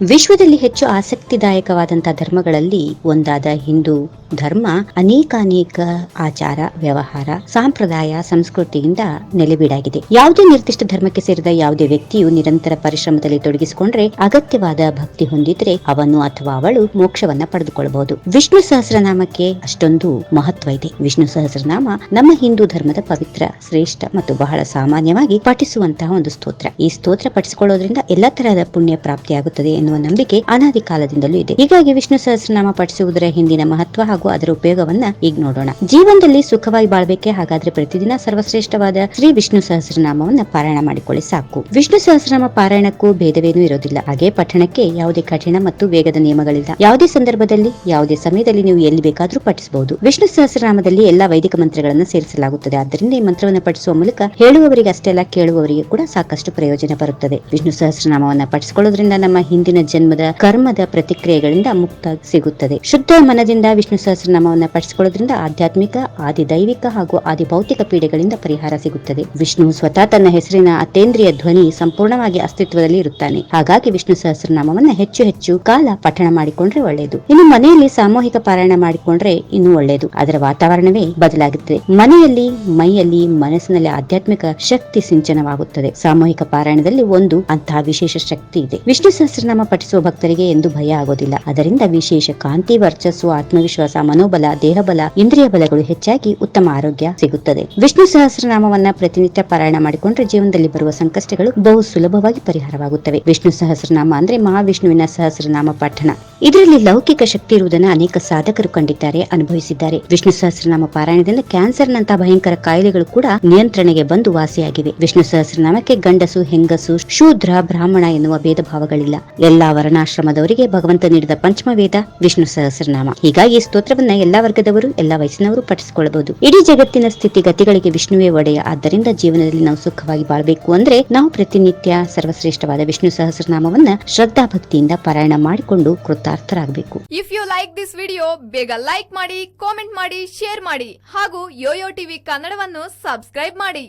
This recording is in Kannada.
ವಿಶ್ವದಲ್ಲಿ ಹೆಚ್ಚು ಆಸಕ್ತಿದಾಯಕವಾದಂತಹ ಧರ್ಮಗಳಲ್ಲಿ ಒಂದಾದ ಹಿಂದೂ ಧರ್ಮ ಅನೇಕಾನೇಕ ಆಚಾರ, ವ್ಯವಹಾರ, ಸಂಪ್ರದಾಯ, ಸಂಸ್ಕೃತಿಯಿಂದ ನೆಲೆಬೀಡಾಗಿದೆ. ಯಾವುದೇ ನಿರ್ದಿಷ್ಟ ಧರ್ಮಕ್ಕೆ ಸೇರಿದ ಯಾವುದೇ ವ್ಯಕ್ತಿಯು ನಿರಂತರ ಪರಿಶ್ರಮದಲ್ಲಿ ತೊಡಗಿಸಿಕೊಂಡ್ರೆ, ಅಗತ್ಯವಾದ ಭಕ್ತಿ ಹೊಂದಿದ್ರೆ ಅವನು ಅಥವಾ ಅವಳು ಮೋಕ್ಷವನ್ನ ಪಡೆದುಕೊಳ್ಳಬಹುದು ವಿಷ್ಣು ಸಹಸ್ರನಾಮಕ್ಕೆ ಅಷ್ಟೊಂದು ಮಹತ್ವ ಇದೆ. ವಿಷ್ಣು ಸಹಸ್ರನಾಮ ನಮ್ಮ ಹಿಂದೂ ಧರ್ಮದ ಪವಿತ್ರ, ಶ್ರೇಷ್ಠ ಮತ್ತು ಬಹಳ ಸಾಮಾನ್ಯವಾಗಿ ಪಠಿಸುವಂತಹ ಒಂದು ಸ್ತೋತ್ರ. ಈ ಸ್ತೋತ್ರ ಪಠಿಸಿಕೊಳ್ಳೋದ್ರಿಂದ ಎಲ್ಲಾ ತರಹದ ಪುಣ್ಯ ಪ್ರಾಪ್ತಿಯಾಗುತ್ತದೆ ಎನ್ನುವ ನಂಬಿಕೆ ಅನಾದಿ ಕಾಲದಿಂದಲೂ ಇದೆ. ಹೀಗಾಗಿ ವಿಷ್ಣು ಸಹಸ್ರನಾಮ ಪಠಿಸುವುದರ ಹಿಂದಿನ ಮಹತ್ವ ಹಾಗೂ ಅದರ ಉಪಯೋಗವನ್ನ ಈಗ ನೋಡೋಣ. ಜೀವನದಲ್ಲಿ ಸುಖವಾಗಿ ಬಾಳ್ಬೇಕೆ ಹಾಗಾದ್ರೆ ಪ್ರತಿದಿನ ಸರ್ವಶ್ರೇಷ್ಠವಾದ ಶ್ರೀ ವಿಷ್ಣು ಸಹಸ್ರನಾಮವನ್ನ ಪಾರಾಯಣ ಮಾಡಿಕೊಳ್ಳಿ ಸಾಕು. ವಿಷ್ಣು ಸಹಸ್ರನಾಮ ಪಾರಾಯಣಕ್ಕೂ ಭೇದವೇನೂ ಇರೋದಿಲ್ಲ. ಹಾಗೆ ಪಠಣಕ್ಕೆ ಯಾವುದೇ ಕಠಿಣ ಮತ್ತು ವೇಗದ ನಿಯಮಗಳಿಲ್ಲ. ಯಾವುದೇ ಸಂದರ್ಭದಲ್ಲಿ, ಯಾವುದೇ ಸಮಯದಲ್ಲಿ ನೀವು ಎಲ್ಲಿ ಬೇಕಾದರೂ ಪಠಿಸಬಹುದು. ವಿಷ್ಣು ಸಹಸ್ರನಾಮದಲ್ಲಿ ಎಲ್ಲಾ ವೈದಿಕ ಮಂತ್ರಗಳನ್ನು ಸೇರಿಸಲಾಗುತ್ತದೆ. ಆದ್ದರಿಂದ ಈ ಮಂತ್ರವನ್ನು ಪಠಿಸುವ ಮೂಲಕ ಹೇಳುವವರಿಗೆ ಅಷ್ಟೇ ಅಲ್ಲ, ಕೇಳುವವರಿಗೆ ಕೂಡ ಸಾಕಷ್ಟು ಪ್ರಯೋಜನ ಬರುತ್ತದೆ. ವಿಷ್ಣು ಸಹಸ್ರನಾಮವನ್ನು ಪಠಿಸಿಕೊಳ್ಳೋದ್ರಿಂದ ನಮ್ಮ ಹಿಂದಿನ ಜನ್ಮದ ಕರ್ಮದ ಪ್ರತಿಕ್ರಿಯೆಗಳಿಂದ ಮುಕ್ತ ಸಿಗುತ್ತದೆ. ಶುದ್ಧ ಮನದಿಂದ ವಿಷ್ಣು ಸಹಸ್ರನಾಮವನ್ನು ಪಠಿಸಿಕೊಳ್ಳೋದ್ರಿಂದ ಆಧ್ಯಾತ್ಮಿಕ ಆದಿ ದೈವಿಕ ಹಾಗೂ ಆದಿ ಭೌತಿಕ ಪೀಡೆಗಳಿಂದ ಪರಿಹಾರ ಸಿಗುತ್ತದೆ. ವಿಷ್ಣು ಸ್ವತಃ ತನ್ನ ಹೆಸರಿನ ಅತೇಂದ್ರಿಯ ಧ್ವನಿ ಸಂಪೂರ್ಣವಾಗಿ ಅಸ್ತಿತ್ವದಲ್ಲಿ ಇರುತ್ತಾನೆ. ಹಾಗಾಗಿ ವಿಷ್ಣು ಸಹಸ್ರನಾಮವನ್ನು ಹೆಚ್ಚು ಹೆಚ್ಚು ಕಾಲ ಪಠಣ ಮಾಡಿಕೊಂಡ್ರೆ ಒಳ್ಳೆಯದು. ಇನ್ನು ಮನೆಯಲ್ಲಿ ಸಾಮೂಹಿಕ ಪಾರಾಯಣ ಮಾಡಿಕೊಂಡ್ರೆ ಇನ್ನೂ ಒಳ್ಳೆಯದು. ಅದರ ವಾತಾವರಣವೇ ಬದಲಾಗುತ್ತದೆ. ಮನೆಯಲ್ಲಿ, ಮೈಯಲ್ಲಿ, ಮನಸ್ಸಿನಲ್ಲಿ ಆಧ್ಯಾತ್ಮಿಕ ಶಕ್ತಿ ಸಿಂಚನವಾಗುತ್ತದೆ. ಸಾಮೂಹಿಕ ಪಾರಾಯಣದಲ್ಲಿ ಒಂದು ಅಂತಹ ವಿಶೇಷ ಶಕ್ತಿ ಇದೆ. ವಿಷ್ಣು ಸಹಸ್ರನಾಮ ಪಠಿಸುವ ಭಕ್ತರಿಗೆ ಎಂದು ಭಯ ಆಗೋದಿಲ್ಲ. ಅದರಿಂದ ವಿಶೇಷ ಕಾಂತಿ ವರ್ಚಸ್ಸು, ಆತ್ಮವಿಶ್ವಾಸ, ಮನೋಬಲ, ದೇಹಬಲ, ಇಂದ್ರಿಯ ಬಲಗಳು ಹೆಚ್ಚಾಗಿ ಉತ್ತಮ ಆರೋಗ್ಯ ಸಿಗುತ್ತದೆ. ವಿಷ್ಣು ಸಹಸ್ರನಾಮವನ್ನ ಪ್ರತಿನಿತ್ಯ ಪಾರಾಯಣ ಮಾಡಿಕೊಂಡ್ರೆ ಜೀವನದಲ್ಲಿ ಬರುವ ಸಂಕಷ್ಟಗಳು ಬಹು ಸುಲಭವಾಗಿ ಪರಿಹಾರವಾಗುತ್ತವೆ. ವಿಷ್ಣು ಸಹಸ್ರನಾಮ ಅಂದ್ರೆ ಮಹಾವಿಷ್ಣುವಿನ ಸಹಸ್ರನಾಮ ಪಠಣ. ಇದರಲ್ಲಿ ಲೌಕಿಕ ಶಕ್ತಿ ಇರುವುದನ್ನು ಅನೇಕ ಸಾಧಕರು ಕಂಡಿದ್ದಾರೆ, ಅನುಭವಿಸಿದ್ದಾರೆ. ವಿಷ್ಣು ಸಹಸ್ರನಾಮ ಪಾರಾಯಣದಿಂದ ಕ್ಯಾನ್ಸರ್ ನಂತಹ ಭಯಂಕರ ಕಾಯಿಲೆಗಳು ಕೂಡ ನಿಯಂತ್ರಣೆಗೆ ಬಂದು ವಾಸಿಯಾಗಿವೆ. ವಿಷ್ಣು ಸಹಸ್ರನಾಮಕ್ಕೆ ಗಂಡಸು, ಹೆಂಗಸು, ಶೂದ್ರ, ಬ್ರಾಹ್ಮಣ ಎನ್ನುವ ಭೇದ ಭಾವಗಳಿಲ್ಲ ಎಲ್ಲಾ ವರ್ಣಾಶ್ರಮದವರಿಗೆ ಭಗವಂತ ನೀಡಿದ ಪಂಚಮ ವೇದ ವಿಷ್ಣು ಸಹಸ್ರನಾಮ. ಹೀಗಾಗಿ ಈ ಸ್ತೋತ್ರವನ್ನ ಎಲ್ಲಾ ವರ್ಗದವರು, ಎಲ್ಲಾ ವಯಸ್ಸಿನವರು ಪಠಿಸಿಕೊಳ್ಳಬಹುದು. ಇಡೀ ಜಗತ್ತಿನ ಸ್ಥಿತಿ ಗತಿಗಳಿಗೆ ವಿಷ್ಣುವೇ ಒಡೆಯ. ಆದ್ದರಿಂದ ಜೀವನದಲ್ಲಿ ನಾವು ಸುಖವಾಗಿ ಬಾಳಬೇಕು ಅಂದ್ರೆ ನಾವು ಪ್ರತಿನಿತ್ಯ ಸರ್ವಶ್ರೇಷ್ಠವಾದ ವಿಷ್ಣು ಸಹಸ್ರನಾಮವನ್ನ ಶ್ರದ್ಧಾ ಭಕ್ತಿಯಿಂದ ಪಾರಾಯಣ ಮಾಡಿಕೊಂಡು ಕೃತಾರ್ಥರಾಗಬೇಕು. If you like this video ಬೇಗ ಲೈಕ್ ಮಾಡಿ ಕಾಮೆಂಟ್ ಮಾಡಿ ಶೇರ್ ಮಾಡಿ. ಹಾಗೂ ಯೋಯೋ ಟಿವಿ ಕನ್ನಡವನ್ನು ಸಬ್ಸ್ಕ್ರೈಬ್ ಮಾಡಿ.